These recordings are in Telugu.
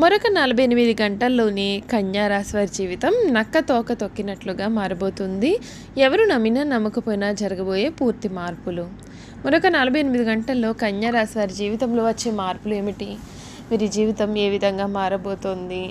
మరొక నలభై ఎనిమిది గంటల్లోనే కన్యారాశి వారి జీవితం నక్క తోక తొక్కినట్లుగా మారబోతుంది. ఎవరు నమ్మినా నమ్మకపోయినా జరగబోయే పూర్తి మార్పులు. మరొక నలభై ఎనిమిది గంటల్లో కన్యారాశి వారి జీవితంలో వచ్చే మార్పులు ఏమిటి? వీరి జీవితం ఏ విధంగా మారబోతోంది?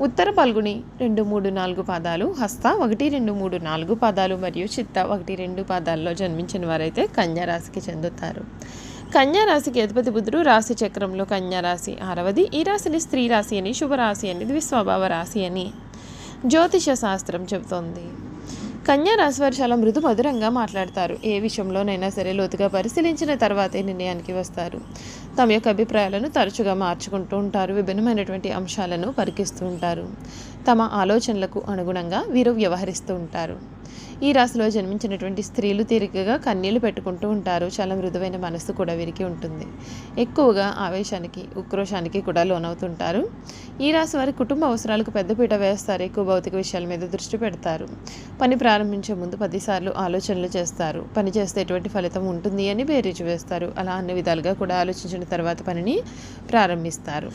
ఉత్తర పల్గుని రెండు మూడు నాలుగు పాదాలు హస్త ఒకటి రెండు మూడు నాలుగు పాదాలు మరియు చిత్త ఒకటి రెండు పాదాల్లో జన్మించిన వారైతే కన్యారాశికి చెందుతారు. కన్యారాశికి అధిపతి బుధుడు రాశి చక్రంలో కన్యారాశి ఆరవది. ఈ రాశిని స్త్రీ రాశి అని శుభరాశి అని ద్విస్వభావ రాశి అని జ్యోతిష శాస్త్రం చెబుతోంది. కన్యా రాశి వారు చాలా మృదు మధురంగా మాట్లాడతారు. ఏ విషయంలోనైనా సరే లోతుగా పరిశీలించిన తర్వాతే నిర్ణయానికి వస్తారు. తమ యొక్క అభిప్రాయాలను తరచుగా మార్చుకుంటూ ఉంటారు విభిన్నమైనటువంటి అంశాలను పరికిస్తూ ఉంటారు. తమ ఆలోచనలకు అనుగుణంగా వీరు వ్యవహరిస్తూ ఉంటారు. ఈ రాశిలో జన్మించినటువంటి స్త్రీలు తీరికగా కన్నీళ్ళు పెట్టుకుంటూ ఉంటారు. చాలా మృదువైన మనస్సు కూడా వీరికి ఉంటుంది. ఎక్కువగా ఆవేశానికి ఉక్రోషానికి కూడా లోనవుతుంటారు. ఈ రాశి వారి కుటుంబ అవసరాలకు పెద్దపీట వేస్తారు. ఎక్కువ భౌతిక విషయాల మీద దృష్టి పెడతారు. పని ప్రారంభించే ముందు పదిసార్లు ఆలోచనలు చేస్తారు. పని చేస్తే ఎటువంటి ఫలితం ఉంటుంది అని బేరీజు వేస్తారు. అలా అన్ని విధాలుగా కూడా ఆలోచించిన తర్వాత పనిని ప్రారంభిస్తారు.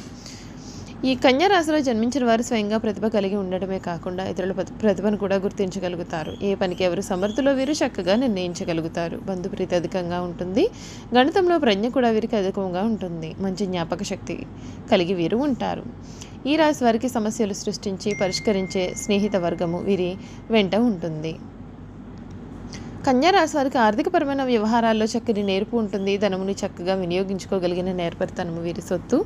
ఈ కన్యారాశిలో జన్మించిన వారు స్వయంగా ప్రతిభ కలిగి ఉండటమే కాకుండా ఇతరుల ప్రతి- ప్రతిభను కూడా గుర్తించగలుగుతారు. ఏ పనికి ఎవరు సమర్థులో వీరు చక్కగా నిర్ణయించగలుగుతారు. బంధుప్రీతి అధికంగా ఉంటుంది. గణితంలో ప్రజ్ఞ కూడా వీరికి అధికంగా ఉంటుంది. మంచి జ్ఞాపక శక్తి కలిగి వీరు ఉంటారు. ఈ రాశి వారికి సమస్యలు సృష్టించి పరిష్కరించే స్నేహిత వర్గము వీరి వెంట ఉంటుంది. కన్యా రాశి వారికి ఆర్థికపరమైన వ్యవహారాల్లో చక్కని నేర్పు ఉంటుంది. ధనముని చక్కగా వినియోగించుకోగలిగిన నేర్పరితనము వీరి సొత్తు.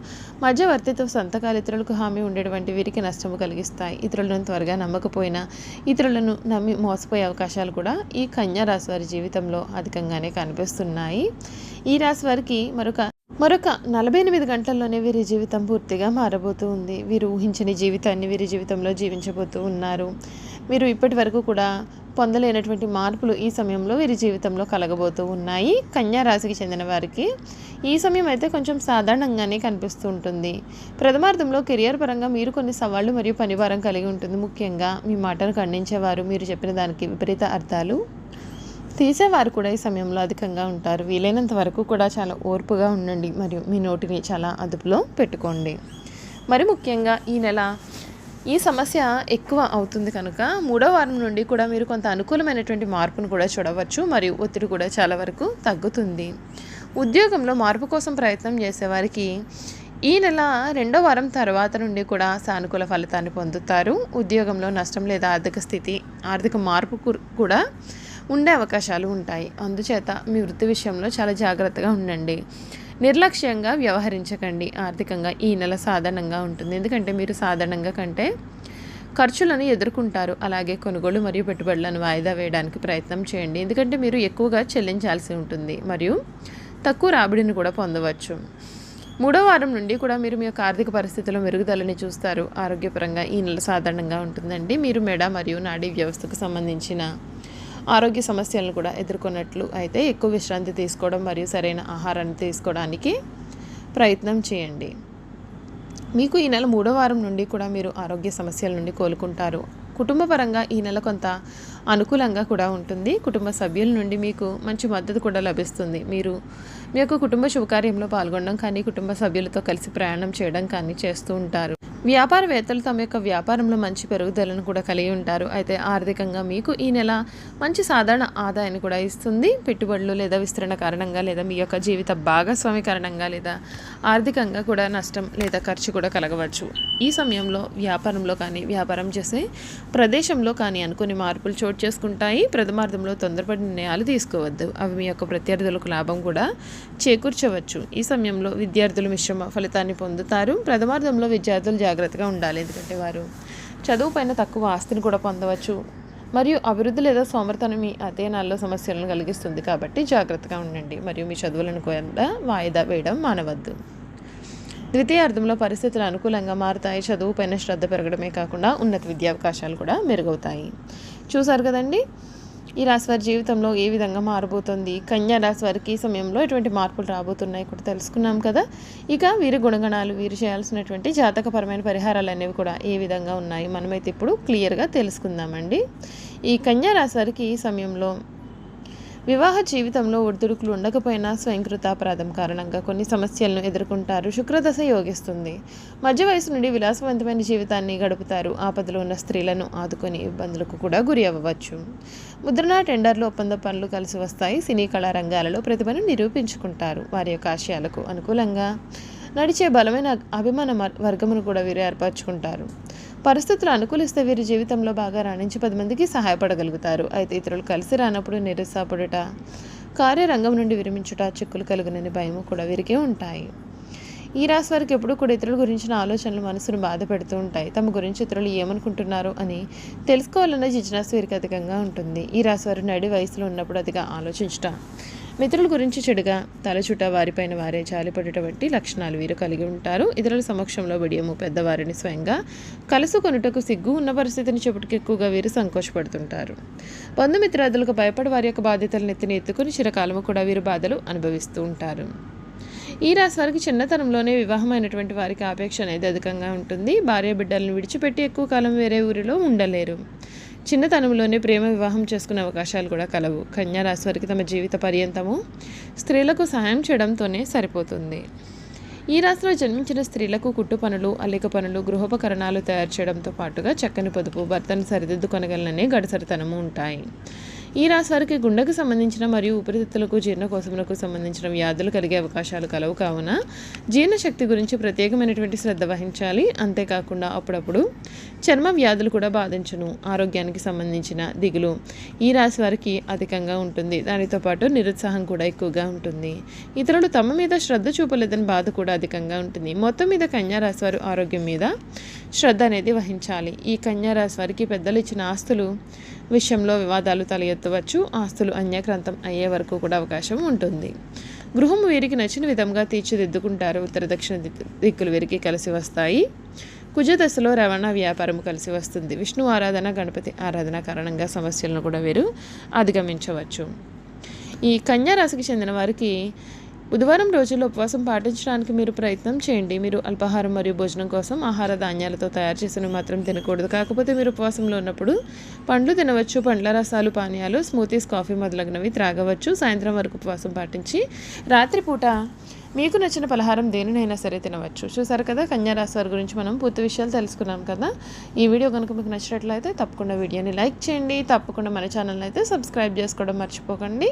మధ్యవర్తితో సంతకాలు ఇతరులకు హామీ ఉండేటువంటి వీరికి నష్టము కలిగిస్తాయి. ఇతరులను త్వరగా నమ్మకపోయినా ఇతరులను నమ్మి మోసపోయే అవకాశాలు కూడా ఈ కన్యా రాశి వారి జీవితంలో అధికంగానే కనిపిస్తున్నాయి. ఈ రాశి వారికి మరొక మరొక నలభై ఎనిమిది గంటల్లోనే వీరి జీవితం పూర్తిగా మారబోతూ ఉంది. వీరు ఊహించని జీవితాన్ని వీరి జీవితంలో జీవించబోతూ ఉన్నారు. వీరు ఇప్పటి వరకు కూడా పొందలేనటువంటి మార్పులు ఈ సమయంలో వీరి జీవితంలో కలగబోతూ ఉన్నాయి. కన్యా రాశికి చెందిన వారికి ఈ సమయం అయితే కొంచెం సాధారణంగానే కనిపిస్తూ ఉంటుంది. ప్రథమార్థంలో కెరియర్ పరంగా మీరు కొన్ని సవాళ్ళు మరియు పనివారం కలిగి ఉంటుంది. ముఖ్యంగా మీ మాటను ఖండించేవారు మీరు చెప్పిన దానికి విపరీత అర్థాలు. తీసేవారు కూడా ఈ సమయంలో అధికంగా ఉంటారు. వీలైనంత వరకు కూడా చాలా ఓర్పుగా ఉండండి మరియు మీ నోటిని చాలా అదుపులో పెట్టుకోండి. మరి ముఖ్యంగా ఈ నెల ఈ సమస్య ఎక్కువ అవుతుంది కనుక మూడో వారం నుండి కూడా మీరు కొంత అనుకూలమైనటువంటి మార్పును కూడా చూడవచ్చు మరియు ఒత్తిడి కూడా చాలా వరకు తగ్గుతుంది. ఉద్యోగంలో మార్పు కోసం ప్రయత్నం చేసేవారికి ఈ నెల రెండో వారం తర్వాత నుండి కూడా సానుకూల ఫలితాన్ని పొందుతారు. ఉద్యోగంలో నష్టం లేదా ఆర్థిక స్థితి ఆర్థిక మార్పు కూడా ఉండే అవకాశాలు ఉంటాయి. అందుచేత మీ వృత్తి విషయంలో చాలా జాగ్రత్తగా ఉండండి. నిర్లక్ష్యంగా వ్యవహరించకండి. ఆర్థికంగా ఈ నెల సాధారణంగా ఉంటుంది. ఎందుకంటే మీరు సాధారణంగా కంటే ఖర్చులను ఎదుర్కొంటారు. అలాగే కొనుగోలు మరియు పెట్టుబడులను వాయిదా వేయడానికి ప్రయత్నం చేయండి. ఎందుకంటే మీరు ఎక్కువగా చెల్లించాల్సి ఉంటుంది మరియు తక్కువ రాబడిని కూడా పొందవచ్చు. మూడో వారం నుండి కూడా మీరు మీ యొక్క ఆర్థిక పరిస్థితిలో మెరుగుదలని చూస్తారు. ఆరోగ్యపరంగా ఈ నెల సాధారణంగా ఉంటుందండి. మీరు మెడ మరియు నాడీ వ్యవస్థకు సంబంధించిన ఆరోగ్య సమస్యలను కూడా ఎదుర్కొన్నట్లు అయితే ఎక్కువ విశ్రాంతి తీసుకోవడం మరియు సరైన ఆహారాన్ని తీసుకోవడానికి ప్రయత్నం చేయండి. మీకు ఈ నెల మూడో వారం నుండి కూడా మీరు ఆరోగ్య సమస్యల నుండి కోలుకుంటారు. కుటుంబపరంగా ఈ నెల కొంత అనుకూలంగా కూడా ఉంటుంది. కుటుంబ సభ్యుల నుండి మీకు మంచి మద్దతు కూడా లభిస్తుంది. మీరు మీ యొక్క కుటుంబ శుభకార్యంలో పాల్గొనడం కానీ కుటుంబ సభ్యులతో కలిసి ప్రయాణం చేయడం కానీ చేస్తూ ఉంటారు. వ్యాపారవేత్తలు తమ యొక్క వ్యాపారంలో మంచి పెరుగుదలను కూడా కలిగి ఉంటారు. అయితే ఆర్థికంగా మీకు ఈ నెల మంచి సాధారణ ఆదాయాన్ని కూడా ఇస్తుంది. పెట్టుబడులు లేదా విస్తరణ కారణంగా లేదా మీ యొక్క జీవిత భాగస్వామి కారణంగా లేదా ఆర్థికంగా కూడా నష్టం లేదా ఖర్చు కూడా కలగవచ్చు. ఈ సమయంలో వ్యాపారంలో కానీ వ్యాపారం చేసే ప్రదేశంలో కానీ అనుకుని మార్పులు చోటు చేసుకుంటాయి. ప్రథమార్థంలో తొందరపడి నిర్ణయాలు తీసుకోవద్దు. అవి మీ యొక్క ప్రత్యర్థులకు లాభం కూడా చేకూర్చవచ్చు. ఈ సమయంలో విద్యార్థులు మిశ్రమ ఫలితాన్ని పొందుతారు. ప్రథమార్థంలో విద్యార్థులు జాగ్రత్తగా ఉండాలి. ఎందుకంటే వారు చదువు పైన తక్కువ ఆస్తిని కూడా పొందవచ్చు. మరియు అభివృద్ధి లేదా సోమర్థనం మీ అధ్యయనాల్లో సమస్యలను కలిగిస్తుంది కాబట్టి జాగ్రత్తగా ఉండండి. మరియు మీ చదువులను కూడా వాయిదా వేయడం మానవద్దు. ద్వితీయార్థంలో పరిస్థితులు అనుకూలంగా మారుతాయి. చదువుపైన శ్రద్ధ పెరగడమే కాకుండా ఉన్నత విద్యావకాశాలు కూడా మెరుగవుతాయి. చూసారు కదండి? ఈ రాశి వారి జీవితంలో ఏ విధంగా మారబోతుంది? కన్యా రాశి వారికి ఈ సమయంలో ఎటువంటి మార్పులు రాబోతున్నాయి కూడా తెలుసుకున్నాం కదా? ఇక వీరి గుణగణాలు వీరు చేయాల్సినటువంటి జాతకపరమైన పరిహారాలు అనేవి కూడా ఏ విధంగా ఉన్నాయి? మనమైతే ఇప్పుడు క్లియర్గా తెలుసుకుందామండి. ఈ కన్యా రాశి వారికి ఈ సమయంలో వివాహ జీవితంలో ఒడిదుడుకులు ఉండకపోయినా స్వయంకృతాపరాధం కారణంగా కొన్ని సమస్యలను ఎదుర్కొంటారు శుక్రదశ యోగిస్తుంది. మధ్య వయసు నుండి విలాసవంతమైన జీవితాన్ని గడుపుతారు. ఆపదలో ఉన్న స్త్రీలను ఆదుకొని ఇబ్బందులకు కూడా గురి అవ్వవచ్చు. ముద్రణ టెండర్లు ఒప్పంద పనులు కలిసి వస్తాయి. సినీ కళా రంగాలలో ప్రతిభను నిరూపించుకుంటారు. వారి యొక్క ఆశయాలకు అనుకూలంగా నడిచే బలమైన అభిమాన వర్గమును కూడా వీరు ఏర్పరచుకుంటారు. పరిస్థితులు అనుకూలిస్తే వీరి జీవితంలో బాగా రాణించి పది మందికి సహాయపడగలుగుతారు. అయితే ఇతరులు కలిసి రానప్పుడు నిరుత్సాహపడుట కార్యరంగం నుండి విరమించుట చిక్కులు కలుగునని భయము కూడా వీరికే ఉంటాయి. ఈ రాశి వారికి ఎప్పుడూ కూడా ఇతరుల గురించిన ఆలోచనలు మనసును బాధ పెడుతూ ఉంటాయి. తమ గురించి ఇతరులు ఏమనుకుంటున్నారు అని తెలుసుకోవాలన్న జిజ్ఞాస వీరికి అధికంగా ఉంటుంది. ఈ రాశి వారు నడి వయసులో ఉన్నప్పుడు అతిగా ఆలోచించుట మిత్రుల గురించి చెడుగా తలచుట వారిపైన వారే జాలిపడుట వంటి లక్షణాలు వీరు కలిగి ఉంటారు. ఇతరుల సమక్షంలో బిడియము పెద్దవారిని స్వయంగా కలుసుకొనుటకు సిగ్గు ఉన్న పరిస్థితిని చెప్పుటికి ఎక్కువగా వీరు సంకోచపడుతుంటారు. బంధుమిత్రాదులకు భయపడి వారి యొక్క బాధ్యతలను ఎత్తిని ఎత్తుకుని చిరకాలము కూడా వీరు బాధలు అనుభవిస్తూ ఉంటారు. ఈ రాశి వారికి చిన్నతనంలోనే వివాహమైనటువంటి వారికి ఆపేక్ష అనేది అధికంగా ఉంటుంది. భార్య బిడ్డలను విడిచిపెట్టి ఎక్కువ కాలం వేరే ఊరిలో ఉండలేరు. చిన్నతనంలోనే ప్రేమ వివాహం చేసుకునే అవకాశాలు కూడా కలవు. కన్యా రాశి వారికి తమ జీవిత పర్యంతము స్త్రీలకు సహాయం చేయడంతోనే సరిపోతుంది. ఈ రాశిలో జన్మించిన స్త్రీలకు కుట్టు పనులు అల్లిక పనులు గృహోపకరణాలు తయారు చేయడంతో పాటుగా చక్కని పొదుపు భర్తను సరిదిద్దుకొనగలననే గడసరితనము ఉంటాయి. ఈ రాశి వారికి గుండెకు సంబంధించిన మరియు ఉపరితిత్తులకు జీర్ణకోశములకు సంబంధించిన వ్యాధులు కలిగే అవకాశాలు కలవు కావున జీర్ణశక్తి గురించి ప్రత్యేకమైనటువంటి శ్రద్ధ వహించాలి. అంతేకాకుండా అప్పుడప్పుడు చర్మ వ్యాధులు కూడా బాధించును. ఆరోగ్యానికి సంబంధించిన దిగులు ఈ రాశి వారికి అధికంగా ఉంటుంది. దానితో పాటు నిరుత్సాహం కూడా ఎక్కువగా ఉంటుంది. ఇతరులు తమ మీద శ్రద్ధ చూపలేదని బాధ కూడా అధికంగా ఉంటుంది. మొత్తం మీద కన్యా రాశి వారు ఆరోగ్యం మీద శ్రద్ధ అనేది వహించాలి. ఈ కన్యా రాశి వారికి పెద్దలు ఇచ్చిన ఆస్తులు విషయంలో వివాదాలు తలెత్తవచ్చు ఆస్తులు అన్యక్రాంతం అయ్యే వరకు కూడా అవకాశం ఉంటుంది. గృహం వీరికి నచ్చిన విధంగా తీర్చిదిద్దుకుంటారు. ఉత్తర దక్షిణ దిక్కులు వీరికి కలిసి వస్తాయి. కుజదశలో రవాణా వ్యాపారం కలిసి వస్తుంది. విష్ణు ఆరాధన గణపతి ఆరాధన కారణంగా సమస్యలను కూడా వీరు అధిగమించవచ్చు. ఈ కన్యా రాశికి చెందిన వారికి బుధవారం రోజుల్లో ఉపవాసం పాటించడానికి మీరు ప్రయత్నం చేయండి. మీరు అల్పాహారం మరియు భోజనం కోసం ఆహార ధాన్యాలతో తయారు చేసినవి మాత్రం తినకూడదు. కాకపోతే మీరు ఉపవాసంలో ఉన్నప్పుడు పండ్లు తినవచ్చు. పండ్ల రసాలు పానీయాలు స్మూతీస్ కాఫీ మొదలగునవి త్రాగవచ్చు. సాయంత్రం వరకు ఉపవాసం పాటించి రాత్రిపూట మీకు నచ్చిన పలహారం దేనినైనా సరే తినవచ్చు. చూసారు కదా? కన్యారాశి వారి గురించి మనం పూర్తి విషయాలు తెలుసుకున్నాం కదా? ఈ వీడియో కనుక మీకు నచ్చినట్లయితే తప్పకుండా వీడియోని లైక్ చేయండి. తప్పకుండా మన ఛానల్ అయితే సబ్స్క్రైబ్ చేసుకోవడం మర్చిపోకండి.